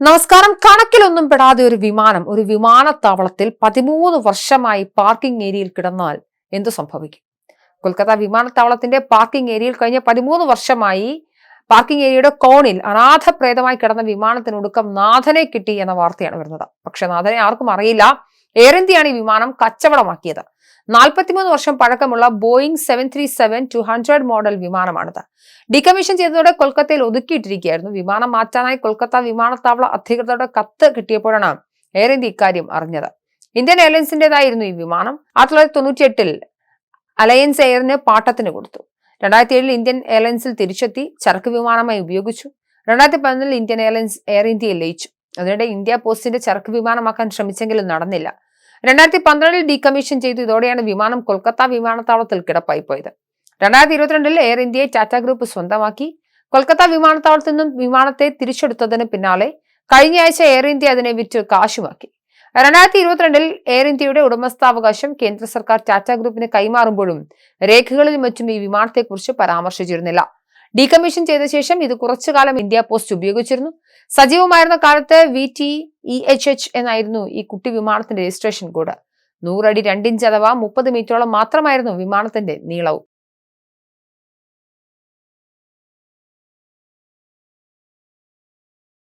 നമസ്കാരം. കണക്കിലൊന്നും പെടാതെ ഒരു വിമാനം ഒരു വിമാനത്താവളത്തിൽ പതിമൂന്ന് വർഷമായി പാർക്കിംഗ് ഏരിയയിൽ കിടന്നാൽ എന്തു സംഭവിക്കും? കൊൽക്കത്ത വിമാനത്താവളത്തിന്റെ പാർക്കിംഗ് ഏരിയയിൽ കഴിഞ്ഞ പതിമൂന്ന് വർഷമായി പാർക്കിംഗ് ഏരിയയുടെ കോണിൽ അനാഥപ്രേതമായി കിടന്ന വിമാനത്തിനൊടുക്കം നാഥനെ കിട്ടി എന്ന വാർത്തയാണ് വരുന്നത്. പക്ഷെ നാഥനെ ആർക്കും അറിയില്ല. എയർ ഇന്ത്യയാണ് ഈ വിമാനം കച്ചവടമാക്കിയത്. നാൽപ്പത്തിമൂന്ന് വർഷം പഴക്കമുള്ള Boeing seven three seven two hundred model വിമാനമാണിത്. Decommission ചെയ്തതോടെ കൊൽക്കത്തയിൽ ഒതുക്കിയിട്ടിരിക്കുകയായിരുന്നു. വിമാനം മാറ്റാനായി കൊൽക്കത്ത വിമാനത്താവള അധികൃതരുടെ കത്ത് കിട്ടിയപ്പോഴാണ് എയർ ഇന്ത്യ ഇക്കാര്യം അറിഞ്ഞത്. ഇന്ത്യൻ എയർലൈൻസിന്റേതായിരുന്നു ഈ വിമാനം. ആയിരത്തി തൊള്ളായിരത്തി തൊണ്ണൂറ്റി എട്ടിൽ അലയൻസ് എയറിന് പാട്ടത്തിന് കൊടുത്തു. രണ്ടായിരത്തി ഏഴിൽ ഇന്ത്യൻ എയർലൈൻസിൽ തിരിച്ചെത്തി ചരക്ക് വിമാനമായി ഉപയോഗിച്ചു. രണ്ടായിരത്തി പതിനൊന്നിൽ ഇന്ത്യൻ എയർലൈൻസ് എയർ ഇന്ത്യയിൽ ലയിച്ചു. അതിനിടെ ഇന്ത്യ പോസ്റ്റിന്റെ ചരക്ക് വിമാനമാക്കാൻ ശ്രമിച്ചെങ്കിലും നടന്നില്ല. രണ്ടായിരത്തി പന്ത്രണ്ടിൽ ഡീകമ്മീഷൻ ചെയ്തു. ഇതോടെയാണ് വിമാനം കൊൽക്കത്ത വിമാനത്താവളത്തിൽ കിടപ്പായി പോയത് രണ്ടായിരത്തി ഇരുപത്തിരണ്ടിൽ എയർ ഇന്ത്യയെ ടാറ്റ ഗ്രൂപ്പ് സ്വന്തമാക്കി. കൊൽക്കത്ത വിമാനത്താവളത്തിൽ നിന്നും വിമാനത്തെ തിരിച്ചെടുത്തതിന് പിന്നാലെ കഴിഞ്ഞ ആഴ്ച എയർ ഇന്ത്യ അതിനെ വിറ്റ് കാശുമാക്കി. രണ്ടായിരത്തി ഇരുപത്തിരണ്ടിൽ എയർ ഇന്ത്യയുടെ ഉടമസ്ഥാവകാശം കേന്ദ്ര സർക്കാർ ടാറ്റ ഗ്രൂപ്പിന് കൈമാറുമ്പോഴും രേഖകളിൽ മറ്റും ഈ വിമാനത്തെക്കുറിച്ച് പരാമർശിച്ചിരുന്നില്ല. ഡീകമ്മീഷൻ ചെയ്ത ശേഷം ഇത് കുറച്ചു കാലം ഇന്ത്യ പോസ്റ്റ് ഉപയോഗിച്ചിരുന്നു. സജീവമായിരുന്ന കാലത്ത് V T E H H എന്നായിരുന്നു ഈ കുട്ടി വിമാനത്തിന്റെ രജിസ്ട്രേഷൻ കോഡ്. നൂറടി രണ്ടിഞ്ച് അഥവാ മുപ്പത് മീറ്ററോളം മാത്രമായിരുന്നു വിമാനത്തിന്റെ നീളവും.